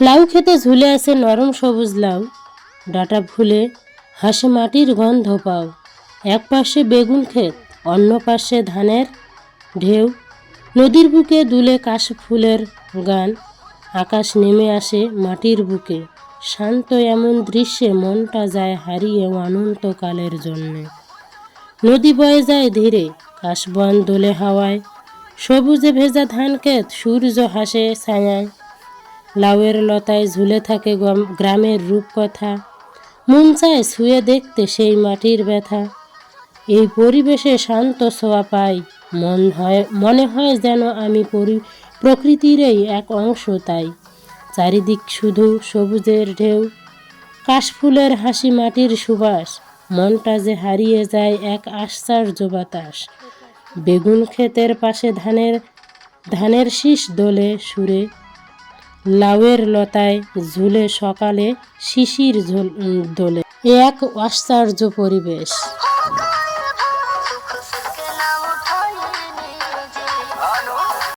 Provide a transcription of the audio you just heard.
লাউ খেতে ঝুলে আছে নরম সবুজ লাউ। ডাটা ফুলে হাসে মাটির গন্ধ পাও। এক পাশে বেগুন ক্ষেত, অন্য পাশে ধানের ঢেউ। নদীর বুকে দুলে কাশ ফুলের গান। আকাশ নেমে আসে মাটির বুকে। শান্ত এমন দৃশ্যে মনটা যায় হারিয়ে অনন্তকালের জন্যে। নদী বয়ে যায় ধীরে কাশবন দোলে হাওয়ায়। সবুজে ভেজা ধান ক্ষেত, সূর্য হাসে ছায়ায়। লাউয়ের লতায় ঝুলে থাকে গ্রামের রূপকথা। মন চায় শুয়ে দেখতে সেই মাটির ব্যথা। এই পরিবেশে শান্ত ছোঁয়া পাই। মন হয় মনে হয় যেন আমি পরি প্রকৃতিরই এক অংশ তাই। চারিদিক শুধু সবুজের ঢেউ। কাশফুলের হাসি মাটির সুবাস। মনটা যে হারিয়ে যায় এক আশ্চর্য বাতাস। বেগুন ক্ষেতের পাশে ধানের ধানের শীষ দোলে সুরে, লাউয়ের লতায় ঝুলে সকালে শিশির দোলে। এক আশ্চর্য পরিবেশ।